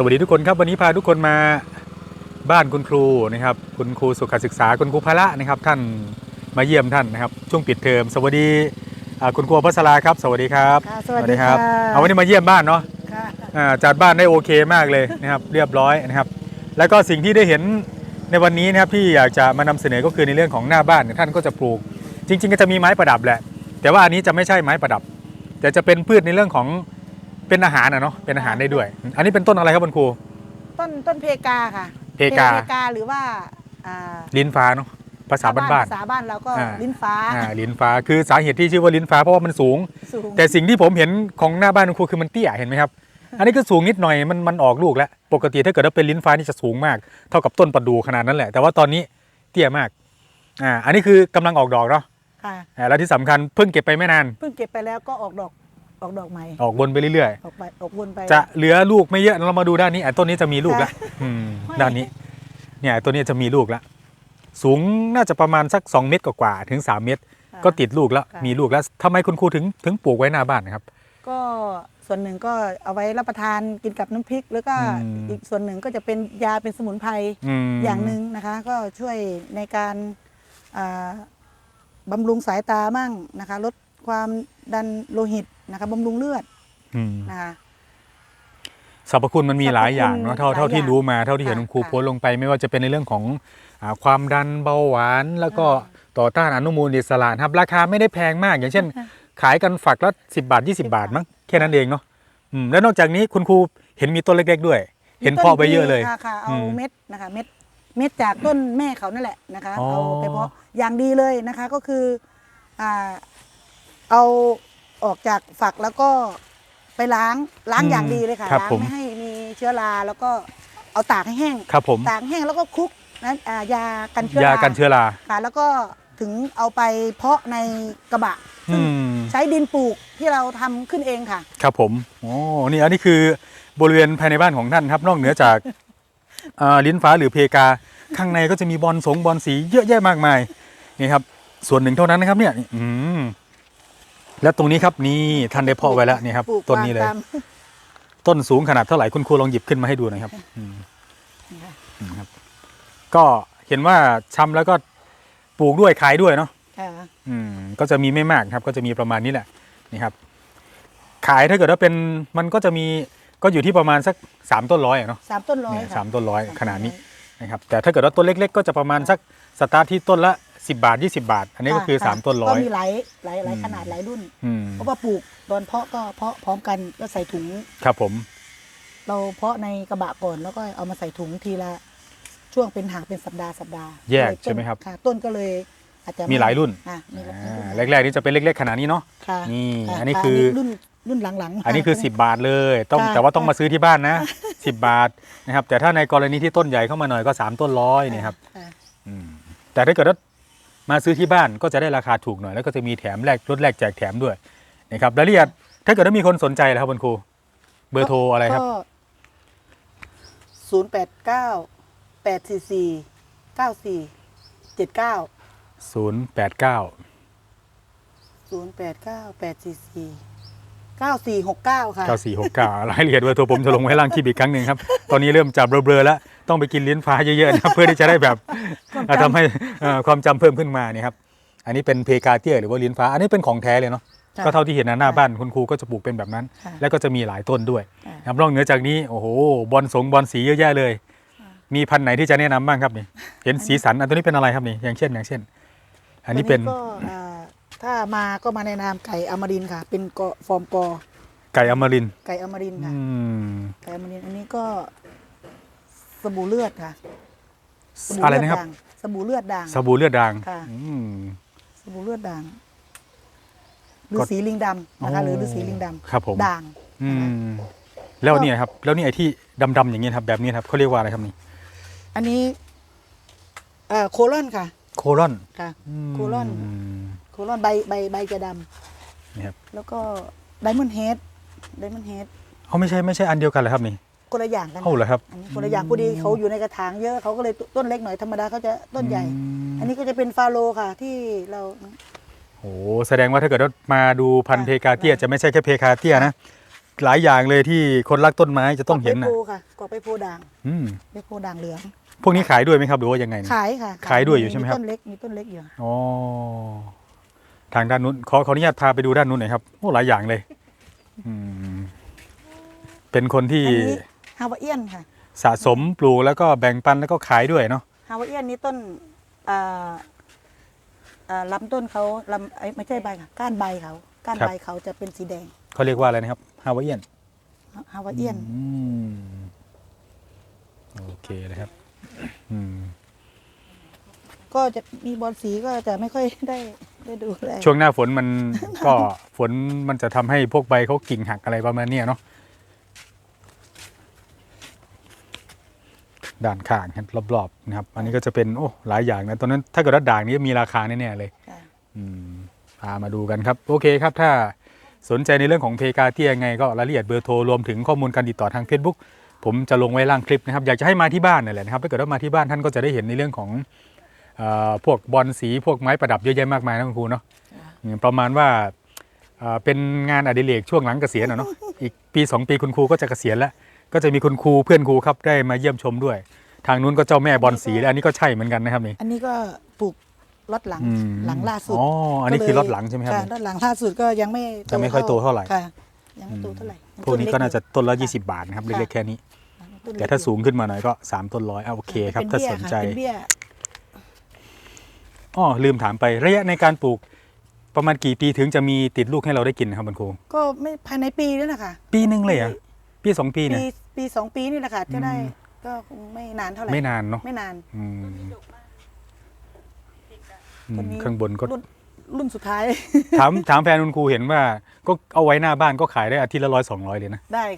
สวัสดีทุกคนครับวันนี้พาทุกคนมาบ้านคุณครูนะครับ คุณครูสุขศึกษาคุณครูพละนะครับ ท่านมาเยี่ยมท่านนะครับ ช่วงปิดเทอมสวัสดีอ่าคุณครูพัสราครับ สวัสดีครับค่ะสวัสดีครับค่ะ เอาวันนี้มาเยี่ยมบ้านเนาะค่ะอ่าจัดบ้านได้โอเคมากเลยนะครับ เรียบร้อยนะครับ แล้วก็สิ่งที่ได้เห็นในวันนี้นะครับที่อยากจะมานำเสนอก็คือในเรื่องของหน้าบ้านเนี่ยท่านก็จะปลูก จริง ๆ ก็จะมีไม้ประดับแหละ แต่ว่าอันนี้จะไม่ใช่ไม้ประดับ แต่จะเป็นพืชในเรื่องของ เป็นอาหารนะเนาะเป็นอาหารได้ด้วย อันนี้เป็นต้นอะไรครับคุณครู ต้นต้นเพกาค่ะเพกาเพกาหรือว่าอ่าลิ้นฟ้าเนาะภาษาบ้านภาษาบ้านเราก็อ่า ลิ้นฟ้าๆอ่าลิ้นฟ้าคือสาเหตุที่ชื่อว่าลิ้นฟ้าเพราะว่ามันสูง สูงแต่สิ่งที่ผมเห็นของหน้าบ้านคุณครูคือมันเตี้ยเห็นไหมครับ อันนี้ก็สูงนิดหน่อยมันมันออกลูกแล้ว ปกติถ้าเกิดว่าเป็นลิ้นฟ้านี่จะสูงมาก เท่ากับต้นประดูขนาดนั้นแหละ แต่ว่าตอนนี้เตี้ยมากอ่าอันนี้คือกำลังออกดอกเนาะค่ะอ่าแล้วที่สำคัญเพิ่งเก็บไปไม่นาน เพิ่งเก็บไปแล้วก็ออกดอก ออกดอกใหม่ ออกวนไปเรื่อยออกไปออกวนไปๆ จะเหลือลูกไม่เยอะเรามาดูด้านนี้อะต้นนี้จะมีลูกแล้วค่ะอืมไม่ด้านนี้ เนี่ยตัวนี้จะมีลูกแล้วสูงน่าจะประมาณสัก 2 เมตรกว่าๆถึง 3 เมตร ค่ะ ก็ติดลูกแล้วค่ะ มีลูกแล้วทำไมคุณครูถึงถึงปลูกไว้หน้าบ้านนะครับ ก็ส่วนหนึ่งก็เอาไว้รับประทานกินกับน้ำพริก แล้วก็อืม อีกส่วนหนึ่งก็จะเป็นยาเป็นสมุนไพรมอย่างหนึ่งนะคะ ก็ช่วยในการอ่าบำรุงสายตามั่งนะคะ ลดความดันโลหิต นะคะบำรุงเลือดอืมนะคะ สรรพคุณมันมีหลายอย่างเนาะเท่าหลายเท่าที่อย่างรู้มาเท่าที่เห็นค่ะคุณครูค่ะ โพสต์ลงไปไม่ว่าจะเป็นในเรื่องของอาความดันเบาหวาน แล้วก็ต่อต้านอนุมูลอิสระครับ ราคาไม่ได้แพงมาก อย่างเช่น ขายกันฝักละ10 บาท 20 บาทมั้งแค่นั้นเองเนาะอืมแล้วนอกจากนี้คุณครูเห็นมีต้นเล็ก ๆ ด้วย เห็นเพาะไปเยอะเลย ค่ะค่ะเอาอืมเม็ดนะคะเม็ดเม็ดจากต้นแม่เขานั่นแหละนะคะอ๋อ เอาไปเพาะอย่างดีเลยนะคะก็คืออ่าเอา ออกจากฝักแล้วก็ไปล้างล้างอย่างดีเลยค่ะรับล้างผม ไม่ให้มีเชื้อราแล้วก็เอาตากให้แห้งครับผมตากแห้งแล้วก็คลุกนั้นอ่ายากันเชื้อยารากันเชื้อราค่ะแล้วก็ถึงเอาไปเพาะในกระบะอืซึ่งมใช้ดินปลูกที่เราทำขึ้นเองค่ะ ครับผมโอ้นี่อันนี้คือบริเวณภายในบ้านของท่านครับ นอกเหนือจากอ่าลิ้นฟ้าหรือเพกา ข้างในก็จะมีบอลสงบอลสีเยอะแยะมากมายนี่ครับส่วนหนึ่งเท่านั้นนะครับเนี่ยอืม แล้วตรงนี้ครับนี่ท่านได้เพาะไว้แล้วนี่ครับปลูกต้นนี้เลย วางตามต้นสูงขนาดเท่าไหร่คุณครูลองหยิบขึ้นมาให้ดูหน่อยครับอืมค่ะอืมครับ ก็เห็นว่าชำแล้วก็ปลูกด้วยขายด้วยเนาะ ค่ะอืมก็จะมีไม่มากครับ ก็จะมีประมาณนี้แหละนี่ครับ ขายถ้าเกิดว่าเป็นมันก็จะมีก็อยู่ที่ประมาณสักสามต้นร้อยอะเนาะสามต้นร้อยเนี่ยค่ะสามต้นร้อยสมขนาดนี้ต้ร้อยนะครับ แต่ถ้าเกิดว่าต้นเล็ก ๆ ก็จะประมาณสักสตาร์ทที่ต้นละ 10บาท20บาท อันนี้ก็คือค่ะ3ต้นร้อก็ยมีหลายหลายหลายอืมขนาดหลายรุ่นอืมเพราะว่าปลูกตอนเพาะก็เพาะพร้อมกันก็ใส่ถุงครับผม เราเพาะในกระบะก่อนแล้วก็เอามาใส่ถุงทีละช่วงเป็นห่างเป็นสัปดาห์สัปดาห์แยกเลยต้นใช่ไหมครับค่ะต้นก็เลยอาจจะไมีหลายรุ่นอะมีหลายอ่รุ่นาแรกๆนี่จะเป็นเล็กๆขนาดนี้เนาะค่ะนี่ค่ะอันนี้ค่ะคือรุ่นรุ่นหลังๆ อันนี้คือค่ะ10 บาทเลย ต้องค่ะแต่ว่าต้องมาซื้อที่บ้านนะ 10 บาทนะครับ แต่ถ้าในกรณีที่ต้นใหญ่เข้ามาหน่อยก็ 3 ต้นร้อยนี่ครับค่ะอืมแต่ถ้าเกิดว่า มาซื้อที่บ้านก็จะได้ราคาถูกหน่อย แล้วก็จะมีแถมแลกลดแลกแจกแถมด้วยนะครับรายละเอียดถ้าเกิดว่ามีคนสนใจแล้วครับคุณครูเบอร์โทรอะไรครับ ศูนย์แปดเก้าแปดสี่สี่เก้าสี่เจ็ดเก้า089 ศูนย์แปดเก้าแปดสี่สี่ เก้าสี่หกเก้าค่ะ 9469รายละเอียดเบอร์โทรผมจะลงไว้ล่างคลิปอีกครั้งหนึ่งครับ ตอนนี้เริ่มจับเบลอๆแล้ว ต้องไปกินลิ้นฟ้าเยอะๆนะครับเพื่อที่จะได้แบบความจำอ่าทำให้เอ่อความจำเพิ่มขึ้นมานี่ครับ อันนี้เป็นเพกาเตียหรือว่าลิ้นฟ้า อันนี้เป็นของแท้เลยเนาะค่ะก็เท่าที่เห็นนะหน้าบ้านคุณครูก็จะปลูกเป็นแบบนั้น ค่ะ แล้วก็จะมีหลายต้นด้วยค่ะครับนอกเหนือจากนี้โอ้โหบอลสงบอลสีเยอะแยะเลย มีพันธุ์ไหนที่จะแนะนำบ้างครับนี่ เห็นสีสันอันตัวนี้เป็นอะไรครับนี่ อย่างเช่นอย่างเช่น อันนี้เป็น ก็อ่า ถ้ามาก็มาในนามไก่อมรินทร์ค่ะ เป็นกอฟอร์มกอไก่อมรินทร์ไก่อมรินทร์อืค่ะมไก่อมรินทร์อันนี้ก็สบู่เลือดค่ะสบู่อะไรเลืดนะครับด่างสบู่เลือดด่างสบู่เลือดด่างค่ะ อืม สบู่เลือดด่างหรือก็สีลิงดำนะคะอ๋อหรือฤาษีลิงดำครับผม ด่างอืนะคะมแล้วเนี่ยครับ แล้วนี่ไอ้ที่ดำๆอย่างเงี้ยครับ แบบนี้ครับเขาเรียกว่าอะไรครับนี่อันนี้เอ่อโคลอนค่ะโคลอนค่ะมโคลอนโคลอนใบใบใบจะดนี่ครับำแล้วก็ไดมอนด์เฮดไดมอนด์เฮดเขาไม่ใช่ไม่ใช่อันเดียวกันเหรอครับนี่คนละอย่างกันเอาเหรอครับอันนี้คนละอย่างพอดีเขาอยู่ในกระถางเยอะเขาก็เลยต้นเล็กหน่อยธรรมดาเขาจะต้นใหญ่มอันนี้ก็จะเป็นฟาโลค่ะที่เราโอ้แสดงว่าถ้าเกิดว่ามาดูพันธุ์เพค่ะกาเตียจะไม่ใช่แค่เพกาเตียนะหลายอย่างเลยที่คนรักต้นไม้จะต้องเห็นกนะไปโพค่ะกอกไปโพด่างอืมไปโพด่างเหลืองพวกนี้ขายด้วยไหมครับหรือว่ายังไงเนี่ยขายค่ะ ขายด้วยอยู่ใช่ไหมครับต้นเล็ก มีต้นเล็กอยู่อ๋อ ทางด้านนู้นขอขออนุญาตพาไปดูด้านนู้นหน่อยครับโอ้หลายอย่างเลยอืมเป็นคนที่อันนี้ฮาวาเอียนค่ะสะสมปลูกแล้วก็แบ่งปันแล้วก็ขายด้วยเนาะฮาวาเอียนนี้ต้นอ่าอ่าลำต้นเขาลำไอ้ไม่ใช่ใบค่ะ ก้านใบเขาก้านใบเขาจะเป็นสีแดงเขาเรียกว่าอะไรนะครับฮาวายเอียนฮาวาเอียน อืมโอเคเลยครับ อืม ก็จะมีบอลสีก็จะไม่ค่อยได้ได้ดูแลช่วงหน้าฝนมัน ก็ฝนมันจะทำให้พวกใบเขากิ่งหักอะไรประมาณเนี้ยเนาะด้านข้างครับรอบๆนะครับ อันนี้ก็จะเป็นโอ้หลายอย่างนะตอนนั้นถ้าเกิดว่าด่างนี้มีราคาแน่ๆเลย ค่ะอืมพามาดูกันครับ โอเคครับ ถ้าสนใจในเรื่องของเพกาเทียยังไงก็รายละเอียดเบอร์โทร รวมถึงข้อมูลการติดต่อทาง Facebook ผมจะลงไว้ล่างคลิปนะครับ อยากจะให้มาที่บ้านนั่นแหละนะครับ ถ้าเกิดว่ามาที่บ้านท่านก็จะได้เห็นในเรื่องของเออ พวกบอลสีพวกไม้ประดับเยอะแยะมากมายนะคุณครูเนาะอืมประมาณว่าเอ่อเป็นงานอดิเรกช่วงหลังเกษียณอะเนาะอีกปีสองปีคุณครูก็จะเกษียณแล้ว ก็จะมีคุณครูเพื่อนครูครับได้มาเยี่ยมชมด้วย ทางนู้นก็เจ้าแม่บอลสีและอันนี้ก็ใช่เหมือนกันนะครับนี่อันนี้ก็ปลูกรถหลังอืมหลังล่าสุดอ๋ออันนี้คือก็รเลยถหลังใช่ไหมครับค่ะรถหลังล่าสุดก็ยังไม่ยังไม่ค่อยโตเท่าไหร่ค่ะยังไม่โตเท่าไหร่พวกนี้ก็น่าจะต้นละค่ะ20 บาทนะครับค่ะเล็กๆแค่นี้ต้นเล็กแต่ถ้าสูงขึ้นมาหน่อยก็ 3 ต้นร้อยอะโอเคครับเป็นถ้าเบี้ยสนใจค่ะเป็นเบี้ย อ๋อลืมถามไประยะในการปลูกประมาณกี่ปีถึงจะมีติดลูกให้เราได้กินนะครับคุณครูก็ไม่ภายในปีนี่แหละค่ะ ปีหนึงเลยเหรอะปีสองปีเนี่ย ปีปีสองปีนี่แหละค่ะจะได้อืม ก็คงไม่นานเท่าไหร่ไม่นานเนาะไม่นานอืมอืต้มนนี้ข้างบนก็ รุ่นรุ่นสุดท้าย ถามถามแฟนคุณครูเห็นว่าก็เอาไว้หน้าบ้านก็ขายได้อาทิตย์ละร้อยสองร้อยเลยนะ ได้